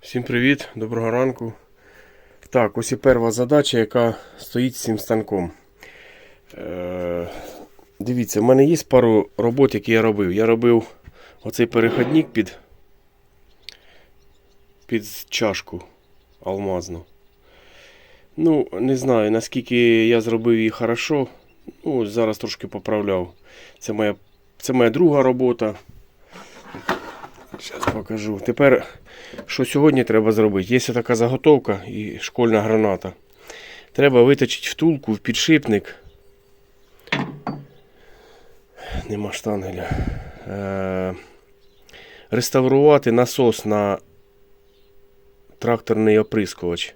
Всім привіт, доброго ранку. Так, ось і перша задача, яка стоїть з цим станком. Е, дивіться, в мене є пару робот, які я робив. Я робив оцей переходник під, під чашку алмазну. Ну, не знаю, наскільки я зробив її хорошо. Ну, зараз трошки поправляв. Це моя, це моя друга робота. Зараз покажу. Тепер, що сьогодні треба зробити? Є така заготовка і школьна граната. Треба виточити втулку в підшипник. Нема штангеля. Е- реставрувати насос на тракторний оприскувач.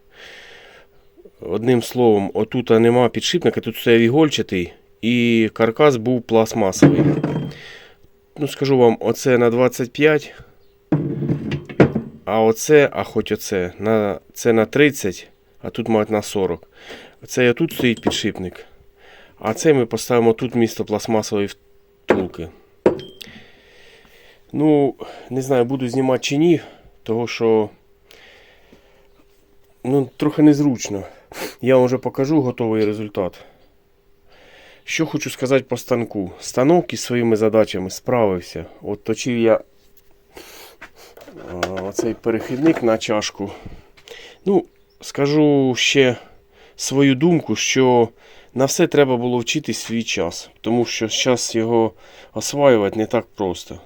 Одним словом, отут нема підшипника, тут стояв ігольчатий і каркас був пластмасовий. Ну, скажу вам, оце на 25. А оце, а хоч оце, на, це на 30, а тут мають на 40. Це і тут стоїть підшипник. А це ми поставимо тут місто пластмасової втулки. Ну, не знаю, буду знімати чи ні, того що ну, трохи незручно. Я вам вже покажу готовий результат. Що хочу сказати по станку. Станок із своїми задачами справився. От точив я оцей перехідник на чашку. Ну, скажу ще свою думку, що на все треба було вчити свій час. Тому що зараз його осваювати не так просто.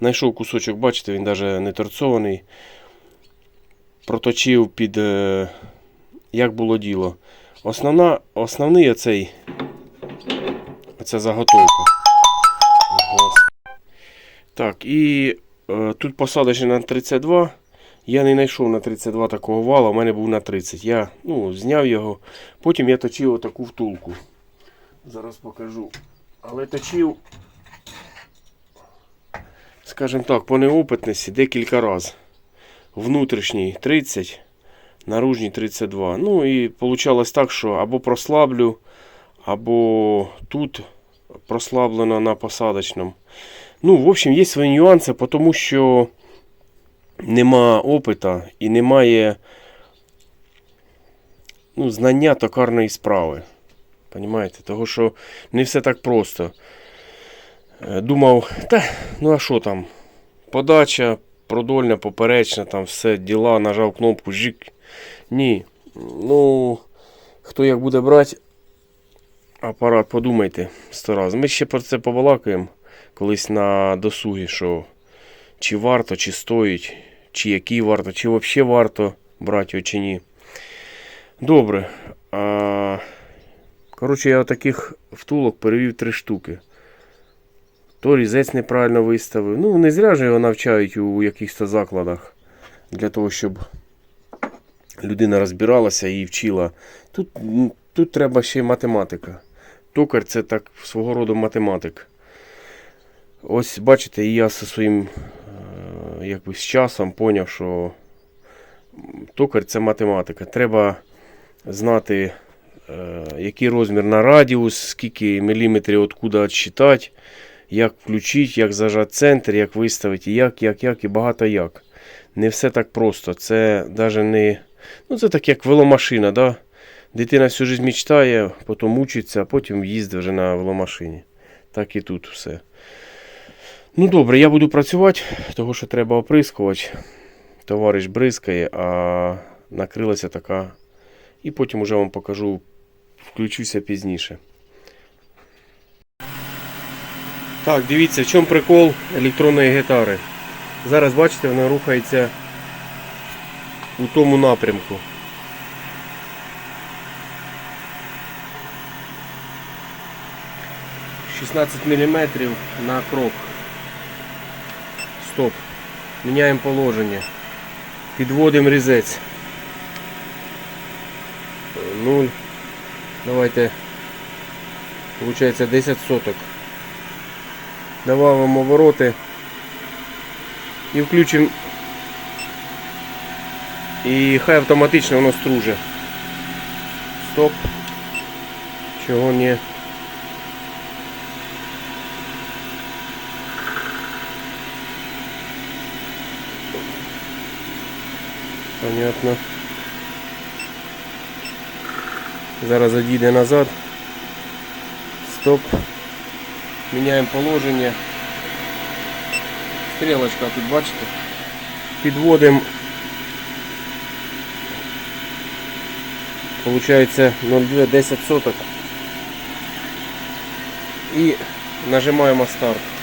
Знайшов кусочок, бачите, він навіть не торцований. Проточив під е, як було діло. Основна, основний оцей Оця заготовка. Так, і е, тут посадочний на 32. Я не знайшов на 32 такого вала, у мене був на 30. Я ну, зняв його, потім я точив отаку втулку. Зараз покажу. Але точив, скажімо так, по неопитності декілька разів. Внутрішній 30, наружній 32. Ну і вийшло так, що або прослаблю, або тут прослаблено на посадочному. Ну, в общем, є свої нюанси, тому що нема опита і немає ну, знання токарної справи. Понимаєте? Того, що не все так просто. Е, Думав, та, ну а що там? Подача, продольна, поперечна, там все діла, нажав кнопку, жик. Ні. Ну, хто як буде брати, апарат, подумайте сто разів. Ми ще про це побалакаємо колись на досугі, що чи варто, чи стоїть, чи який варто, чи взагалі варто брати чи ні. Добре. А... Коротше, я таких втулок перевів три штуки. То різець неправильно виставив. Ну, не зря ж його навчають у якихось закладах. Для того, щоб людина розбиралася і вчила. Тут, тут треба ще й математика. Токар це так свого роду математик. Ось бачите, я зі своїм е, якби, з часом поняв, що токар це математика. Треба знати, е, який розмір на радіус, скільки міліметрів откуда відсчитати, як включити, як зажати центр, як виставити, як, як, як і багато як. Не все так просто. Це навіть не. Ну, це так як веломашина. Да? Дитина всю життя мечтає, потім мучиться, а потім їздить вже на веломашині. Так і тут все. Ну добре, я буду працювати, того що треба оприскувач. Товариш бризкає, а накрилася така. І потім уже вам покажу, включуся пізніше. Так, дивіться, в чому прикол електронної гітари. Зараз бачите, вона рухається у тому напрямку. Шістнадцять міліметрів на крок. Стоп. Міняємо положення. Підводимо різець. Нуль. Давайте. Получається 10 соток. Добавимо обороти. І включимо. І хай автоматично воно струже. Стоп. Чого не. Понятно. Зараз одійде назад. Стоп. Міняємо положення. Стрілочка тут, бачите? Підводимо. Получається 0,2 10 соток. І нажимаємо старт.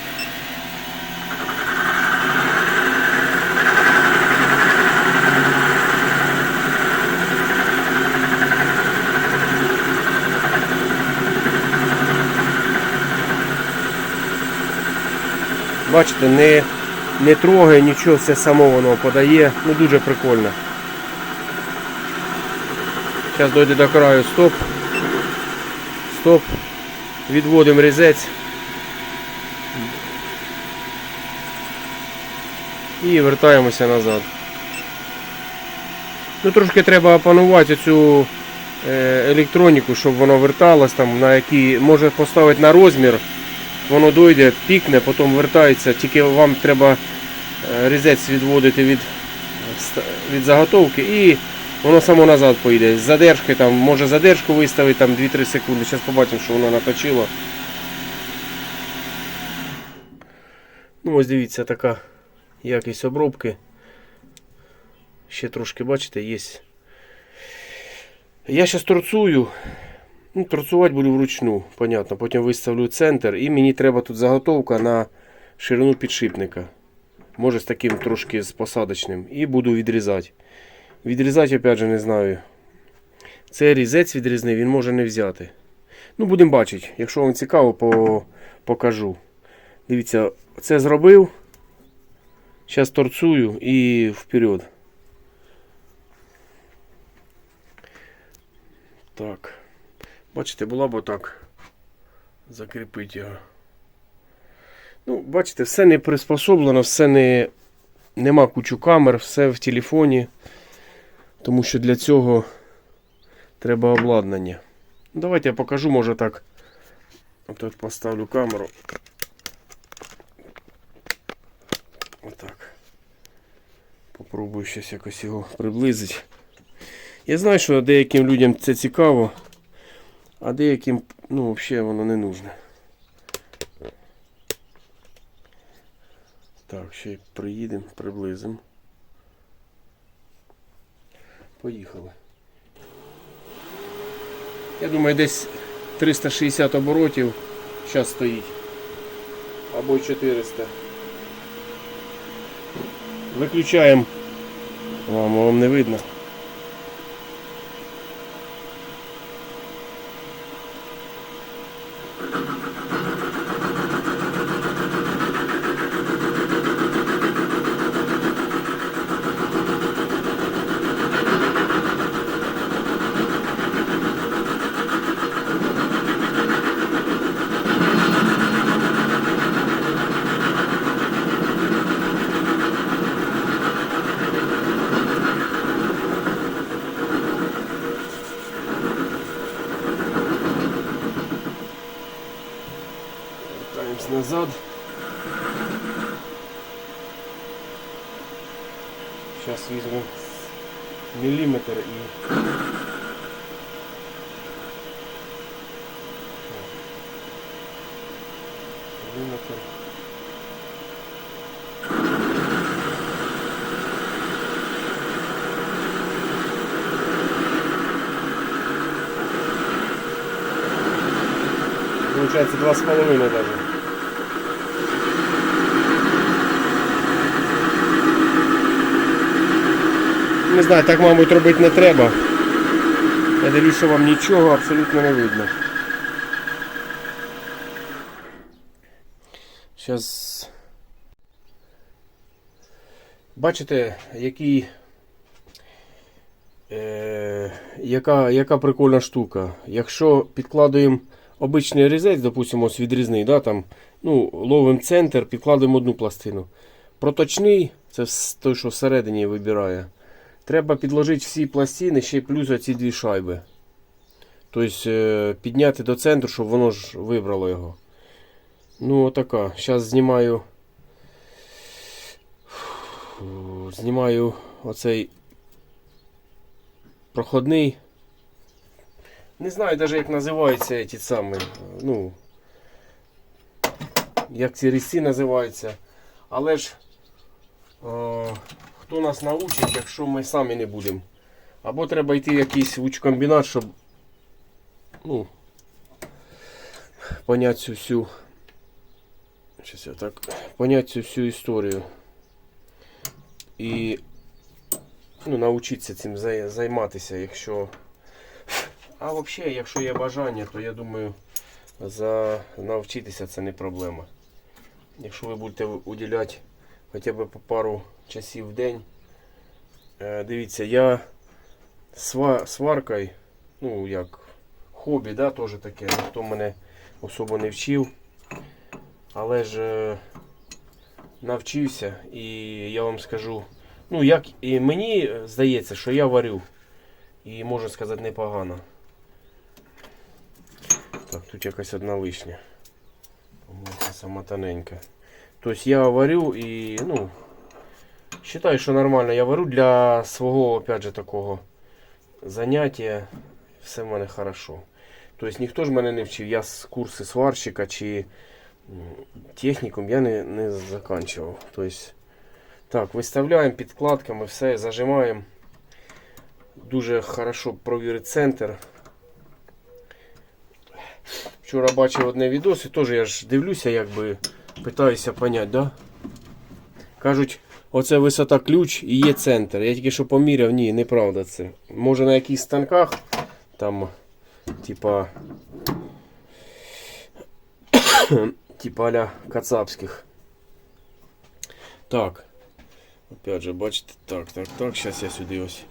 Бачите, не, не трогає нічого, все само воно подає. Ну дуже прикольно. Зараз дойде до краю. Стоп. Стоп. Відводимо різець. І вертаємося назад. Ну трошки треба опанувати цю е, електроніку, щоб воно верталось там, на який може поставити на розмір. Воно дойде, пікне, потім вертається. Тільки вам треба е, різець відводити від, від заготовки і воно само назад поїде. З задержки там, може задержку виставити там 2-3 секунди. Зараз побачимо, що воно наточило. Ну ось дивіться, така якість обробки. Ще трошки, бачите, є. Я зараз торцую. Ну, торцувати буду вручну, понятно. Потім виставлю центр і мені треба тут заготовка на ширину підшипника. Може з таким трошки з посадочним. І буду відрізати. Відрізати, опять же, не знаю. Це різець відрізний, він може не взяти. Ну, будемо бачити. Якщо вам цікаво, по... покажу. Дивіться, це зробив. Зараз торцую і вперед. Так. Бачите, була б отак. Закріпити його. Ну, бачите, все не приспособлено, все не. Нема кучу камер, все в телефоні. Тому що для цього треба обладнання. Ну, Давайте я покажу, може так. Отут поставлю камеру. Отак. Попробую щось якось його приблизити. Я знаю, що деяким людям це цікаво, а деяким, ну, взагалі воно не нужне. Так, ще приїдемо, приблизимо. Поїхали. Я думаю, десь 360 оборотів зараз стоїть. Або й 400. Виключаємо. Вам, вам не видно. Назад. Зараз візьму міліметр і. Міліметр. Получается два с половиной даже. Не знаю, так, мабуть, робити не треба. Я дивлюсь, що вам нічого абсолютно не видно. Зараз. Бачите, який. Е, яка, яка прикольна штука. Якщо підкладуємо обичний різець, допустимо, ось відрізний, да, там, ну, ловимо центр, підкладуємо одну пластину. Проточний, це той, що всередині вибирає. Треба підложити всі пластини, ще плюс оці дві шайби. Тобто підняти до центру, щоб воно ж вибрало його. Ну, отака. Зараз знімаю. Знімаю оцей проходний. Не знаю навіть як називаються ті самі. Ну, як ці різці називаються. Але ж е, хто нас научить, якщо ми самі не будемо. Або треба йти в якийсь учкомбінат, щоб ну, понять цю всю. Щас я так. Понять цю всю історію. І ну, навчитися цим займатися, якщо. А взагалі, якщо є бажання, то я думаю, за навчитися це не проблема. Якщо ви будете уділяти хоча б по пару часів в день. Е, Дивіться, я сва, сваркою, ну як хобі, да, теж таке, ніхто мене особо не вчив. Але ж е, навчився і я вам скажу, ну як і мені здається, що я варю. І можу сказати непогано. Так, тут якась одна лишня. Сама тоненька. Тобто я варю і, ну, вважаю, що нормально. Я варю для свого, опять же, такого заняття. Все в мене хорошо. Тобто ніхто ж мене не вчив. Я з курси сварщика чи технікум я не, не заканчивав. Тобто, так, виставляємо підкладками, все, зажимаємо. Дуже хорошо провірить центр. Вчора бачив одне відос і теж я ж дивлюся, якби питаюся поняти, да? Кажуть, оце висота ключ і є центр. Я тільки що поміряв, ні, неправда це. Може на якихось станках, там, типа, типа аля кацапських. Так. Опять же, бачите, так, так, так, зараз я сюди ось.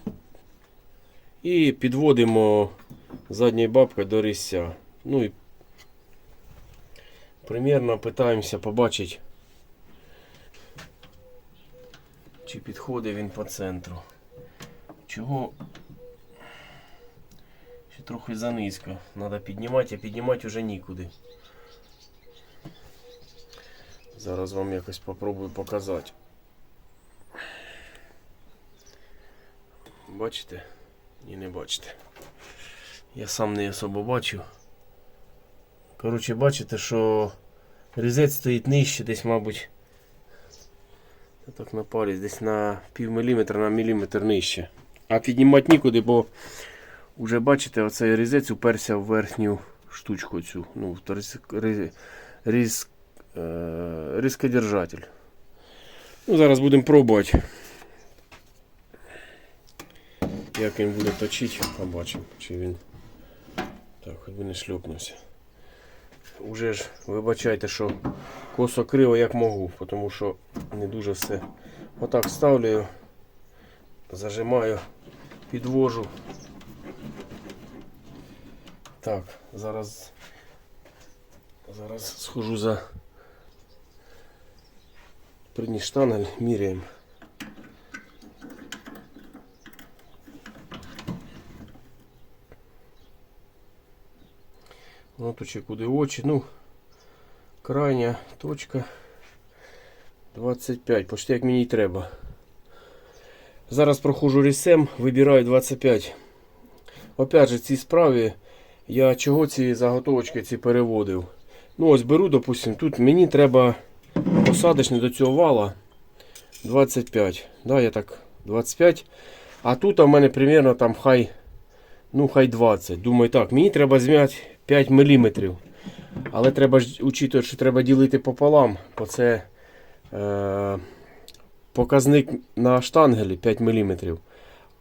І підводимо задньою бабкою до різця. Ну і примерно питаємося побачити, чи підходить він по центру. Чого ще трохи занизько. Треба піднімати, а піднімати вже нікуди. Зараз вам якось попробую показати. Бачите? Ні, не бачите. Я сам не особо бачу. Коротше, бачите, що різець стоїть нижче, десь, мабуть. Я так на палець, десь на пів міліметра на міліметр нижче. А піднімати нікуди, бо вже бачите, оцей різець уперся в верхню штучку цю. Ну, різ, різ, різ, е, різкодержатель. Ну, зараз будемо пробувати. Як він буде точити, побачимо, чи він. Так, хоч би не шльопнувся. Уже ж вибачайте, що косо криво як можу, тому що не дуже все. Отак ставлю, зажимаю, підвожу. Так, зараз зараз схожу за придній штангель, міряємо. Ну ще куди очі. Ну, крайня точка 25, почти як мені й треба. Зараз проходжу рісем, вибираю 25. Опять же, в цій справі я чого ці заготовочки ці переводив. Ну ось беру, допустим, тут мені треба посадочний до цього вала 25. Да, я так 25. А тут у мене примерно там хай, ну хай 20. Думаю, так, мені треба зняти 5 мм. Але треба ж учитувати, що треба ділити пополам, бо це е, показник на штангелі 5 мм.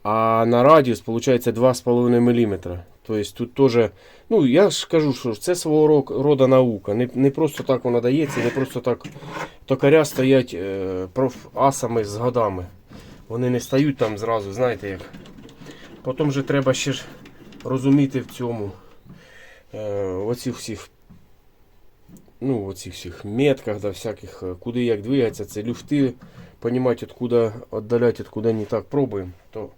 А на радіус виходить 2,5 мм. Тобто тут теж, ну я ж кажу, що це свого роду наука. Не, не просто так вона дається, не просто так токаря стоять е, профасами з годами. Вони не стають там зразу, знаєте як. Потім же треба ще ж розуміти в цьому. Е, оці всіх ну, оцих всіх метках, да, всяких, е, куди як двигатися, це люфти, понимать, откуда отдалять, откуда не так. Пробуємо, то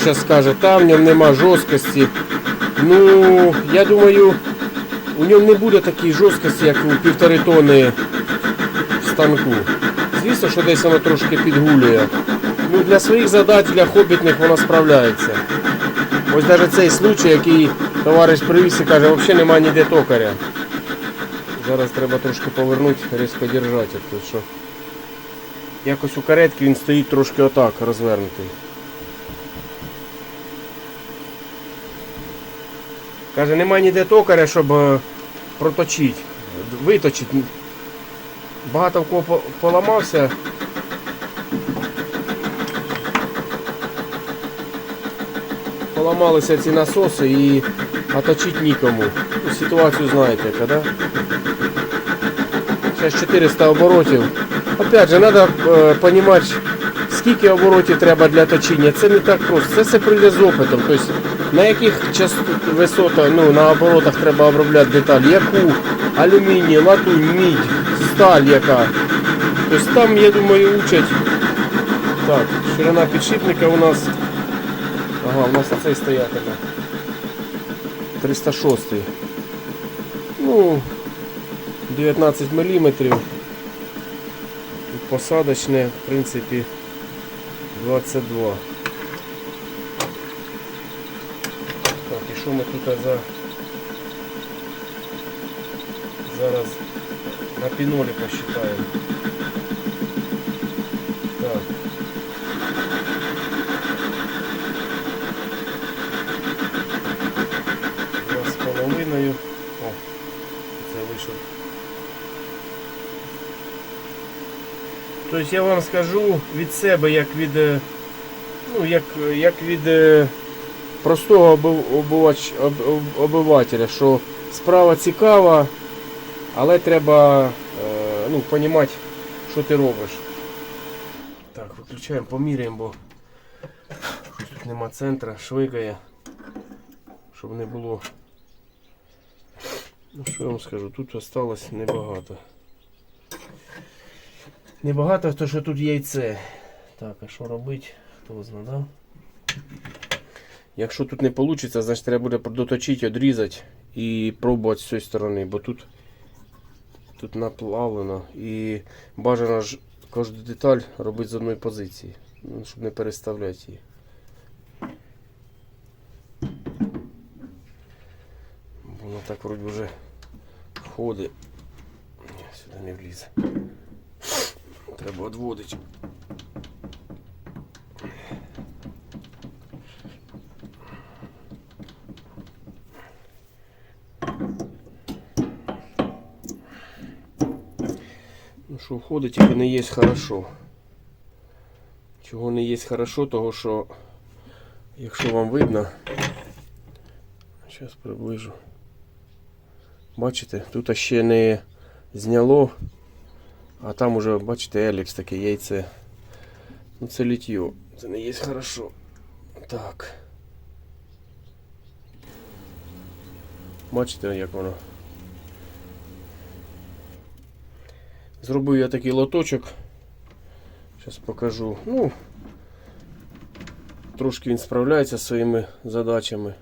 зараз скаже, там в ньому нема жорсткості. Ну, я думаю, у ньому не буде такої жорсткості, як у півтори тони станку. Звісно, що десь воно трошки підгулює. Ну, для своїх задач, для хобітних воно справляється. Ось навіть цей случай, який товариш привіз і каже, взагалі немає ніде токаря. Зараз треба трошки повернути, різко держати. Якось у каретки він стоїть трошки отак розвернутий. Каже, немає ніде токаря, щоб е, проточити, виточити. Багато в кого поламався. Поламалися ці насоси і оточити нікому. Ну, ситуацію знаєте, да? Зараз 400 оборотів. Опять же, треба розуміти, скільки оборотів треба для точіння. Це не так просто. Це все прийде з опитом. Тобто, на яких част... висотах, ну, на оборотах треба обробляти деталь, яку алюміній, латунь, мідь, сталь яка. Тобто там, я думаю, учать. Так, ширина підшипника у нас. Ага, у нас оцей стоятиме. 306. Ну, 19 мм. Посадочне, в принципі, 22. Так, і що ми тут за... Зараз на пінолі посчитаємо. Так. Два з половиною. О, це вийшов. Тобто я вам скажу від себе, як від, е, ну, як, як від е, простого обивач, об- об- обивателя, що справа цікава, але треба е, ну, розуміти, що ти робиш. Так, виключаємо, поміряємо, бо тут нема центра, швигає, щоб не було. Ну що я вам скажу, тут осталось небагато. Небагато, то що тут яйце. Так, а що робити? Хто знає, да? Якщо тут не вийде, значить треба буде доточити, відрізати і пробувати з цієї сторони, бо тут, тут наплавлено і бажано ж кожну деталь робити з одної позиції, ну, щоб не переставляти її. Воно так вроді вже входить. Сюди не влізе. Треба відводити. Ну що, входить, тільки не є хорошо. Чого не є хорошо, того що, якщо вам видно, зараз приближу. Бачите, тут ще не зняло, а там уже, бачите, еліпс таке яйце. Ну це літьо. Це не є хорошо. Так. Бачите, як воно. Зробив я такий лоточок. Зараз покажу. Ну, трошки він справляється зі своїми задачами.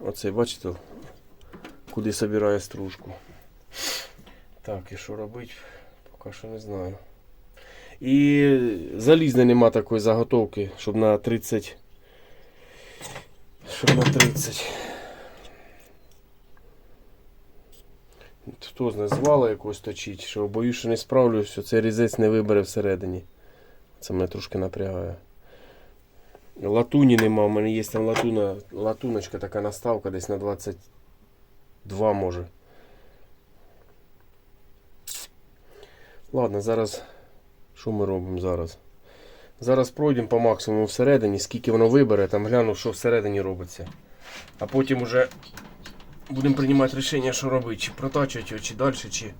Оце, бачите, куди собирає стружку. Так, і що робити, поки що не знаю. І залізне нема такої заготовки, щоб на 30. Щоб на 30. Хто знає, звала якось точить, що боюсь, що не справлюсь, що цей різець не вибере всередині. Це мене трошки напрягає. Латуні нема, у мене є там латуна, латуночка така наставка десь на 22 може. Ладно, зараз. Що ми робимо зараз? Зараз пройдемо по максимуму всередині, скільки воно вибере, там гляну, що всередині робиться. А потім уже будемо приймати рішення, що робити, чи протачувати його, чи далі, чи.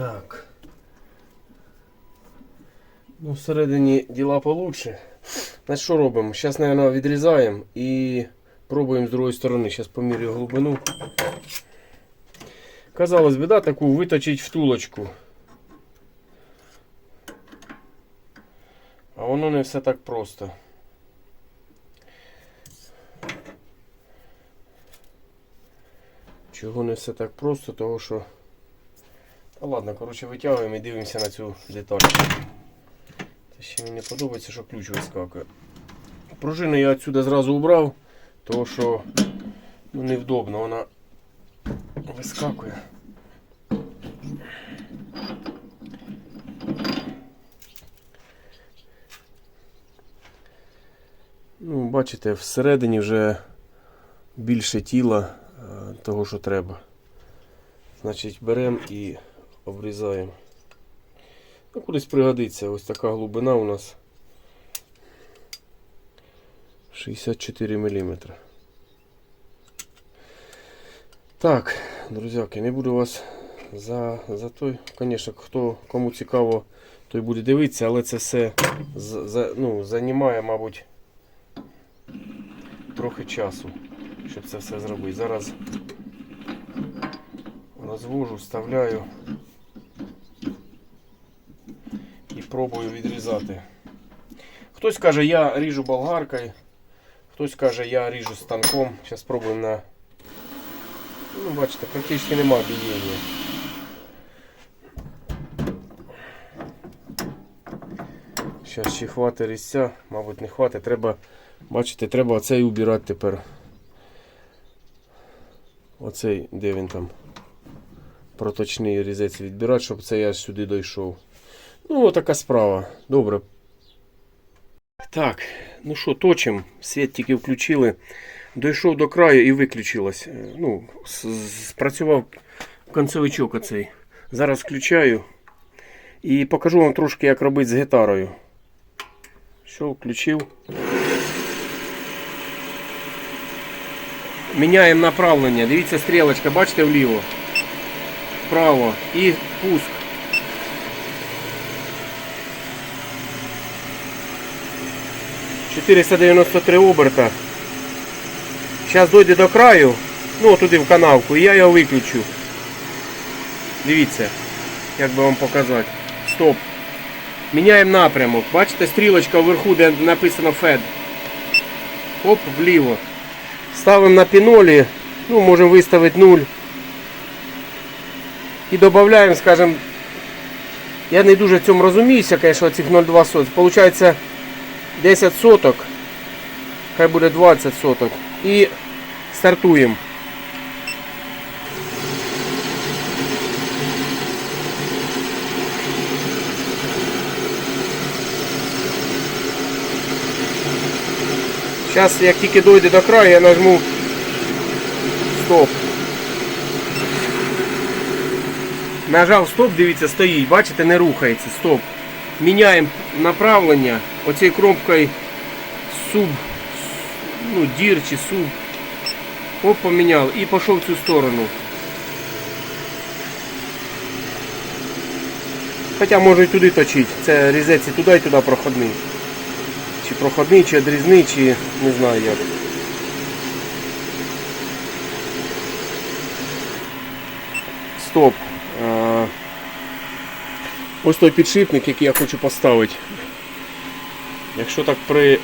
Так. Ну, всередині діла получше. Значить, що робимо? Зараз, мабуть, відрізаємо і пробуємо з другої сторони. Зараз поміряю глибину. Казалось би, да, таку виточить втулочку. А воно не все так просто. Чого не все так просто, того що. Та ладно, коротше, витягуємо і дивимося на цю деталь. Ще мені не подобається, що ключ вискакує. Пружину я відсюди зразу убрав, тому що ну, невдобно, вона вискакує. Ну, бачите, всередині вже більше тіла е, того, що треба. Значить, беремо і обрізаємо. Ну, кудись пригодиться. Ось така глибина у нас 64 мм. Так, друзяки, не буду вас за, за той. Звісно, хто кому цікаво, той буде дивитися, але це все за, ну, займає, мабуть, трохи часу, щоб це все зробити. Зараз розвожу, вставляю і пробую відрізати. Хтось каже, я ріжу болгаркою, хтось каже, я ріжу станком. Зараз спробуємо на. Ну, бачите, практично нема бієння. Зараз ще хватить різця, мабуть, не хватить. Треба, бачите, треба оцей убирати тепер. Оцей, де він там проточний різець відбирати, щоб це я сюди дійшов. Ну, отака справа. Добре. Так, ну що, точимо. Світ тільки включили. Дійшов до краю і виключилось. Е, Ну, спрацював концевичок оцей. Зараз включаю і покажу вам трошки, як робити з гітарою. Що, включив. Міняємо направлення. Дивіться, стрілочка, бачите вліво? Вправо і пуск. «493 оберта. Зараз дойде до краю, ну туди в канавку, і я його виключу. Дивіться, як би вам показати. Стоп. Міняємо напрямок. Бачите, стрілочка вверху, де написано FED. Оп, вліво. Ставимо на пінолі, ну, можемо виставити 0. І додаємо, скажімо, я не дуже в цьому розуміюся, звісно, цих 0,2 соток. Получається 10 соток, хай буде 20 соток. І стартуємо. Зараз, як тільки дойде до краю, я нажму стоп. Нажав стоп, дивіться, стоїть, бачите, не рухається. Стоп. Міняємо направлення оцією кнопкою суб, ну, дір чи суб. Оп, поміняв і пішов в цю сторону. Хоча можу і туди точити. Це різець і туди і туди проходний. Чи проходний, чи одрізний, чи не знаю як. Стоп. Ось той підшипник, який я хочу поставити. Якщо так при,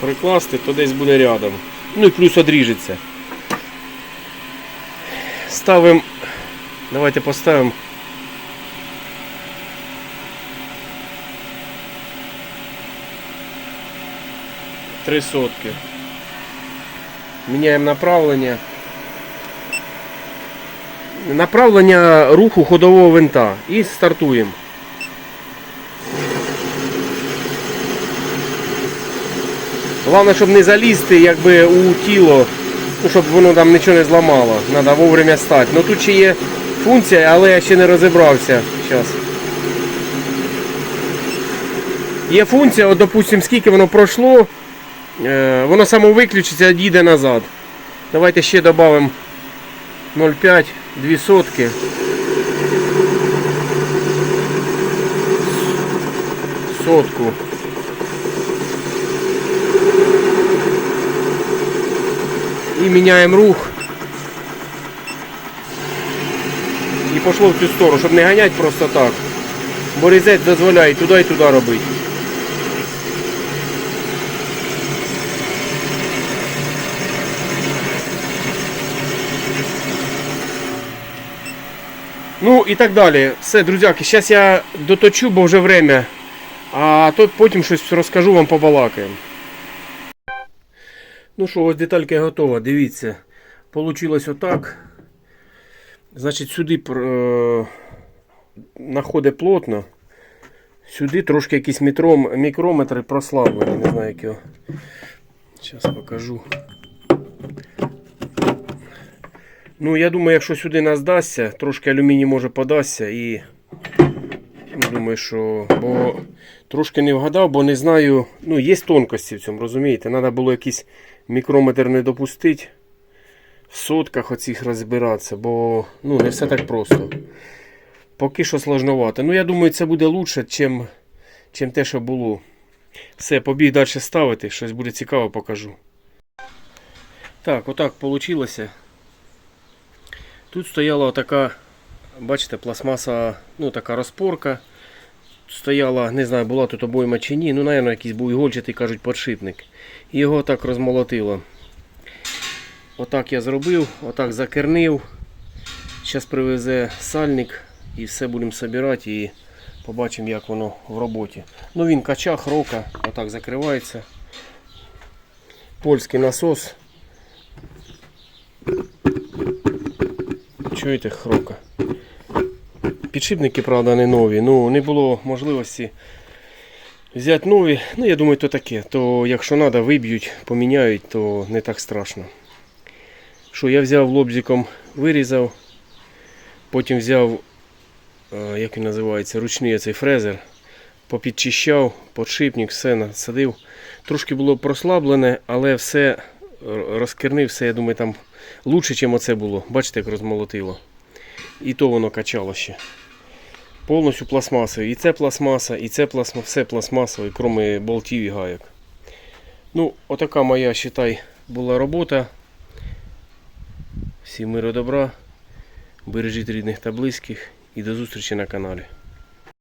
прикласти, то десь буде рядом. Ну і плюс одріжеться. Ставимо. Давайте поставимо. Три сотки. Міняємо направлення. Направлення руху ходового винта. І стартуємо. Головне, щоб не залізти якби, у тіло, ну, щоб воно там нічого не зламало. Треба вовремя стати. Ну Тут ще є функція, але я ще не розібрався. Зараз. Є функція, от, допустимо, скільки воно пройшло, е, воно само виключиться, їде назад. Давайте ще додамо 0,5, 2 сотки. Сотку. І міняємо рух. І пішло в цю сторону, щоб не ганять просто так. Бо різець дозволяє туди і туди робити. Ну і так далі. Все, друзяки, зараз я доточу, бо вже время. А то потім щось розкажу вам побалакаємо. Ну що, ось деталька готова, дивіться. Получилось отак. Значить, сюди е, находить плотно. Сюди трошки якісь мітром, мікрометри прослаблені, не знаю як його. Зараз покажу. Ну, я думаю, якщо сюди нас дасться, трошки алюміній може подасться і. ну, Думаю, що. Бо трошки не вгадав, бо не знаю. Ну, є тонкості в цьому, розумієте? Треба було якийсь мікрометр не допустити. В сотках оцих розбиратися, бо ну, не все так просто. Поки що сложновато. Ну, я думаю, це буде краще, чим, чим те, що було. Все, побіг далі ставити, щось буде цікаво, покажу. Так, отак вийшло. Тут стояла така, бачите, пластмаса, ну така розпорка. Стояла, не знаю, була тут обойма чи ні, ну, напевно, якийсь був ігольчатий, кажуть, подшипник. Його так розмолотило. Отак я зробив, отак закернив. Зараз привезе сальник і все будемо збирати і побачимо, як воно в роботі. Ну він качах, рока, отак закривається. Польський насос. Чуєте хрока? Підшипники, правда, не нові. Ну, не було можливості взяти нові. Ну, я думаю, то таке. То якщо треба, виб'ють, поміняють, то не так страшно. Що я взяв лобзиком, вирізав, потім взяв, е, як він називається, ручний цей фрезер, попідчищав, подшипник, все насадив. Трошки було прослаблене, але все р- розкернив, все, я думаю, там лучше, ніж оце було. Бачите, як розмолотило. І то воно качало ще. Повністю пластмасове. І це пластмаса, і це пластмаса, все пластмасове, крім болтів і гайок. Ну, отака моя, вважай, була робота. Всім миру добра. Бережіть рідних та близьких і до зустрічі на каналі.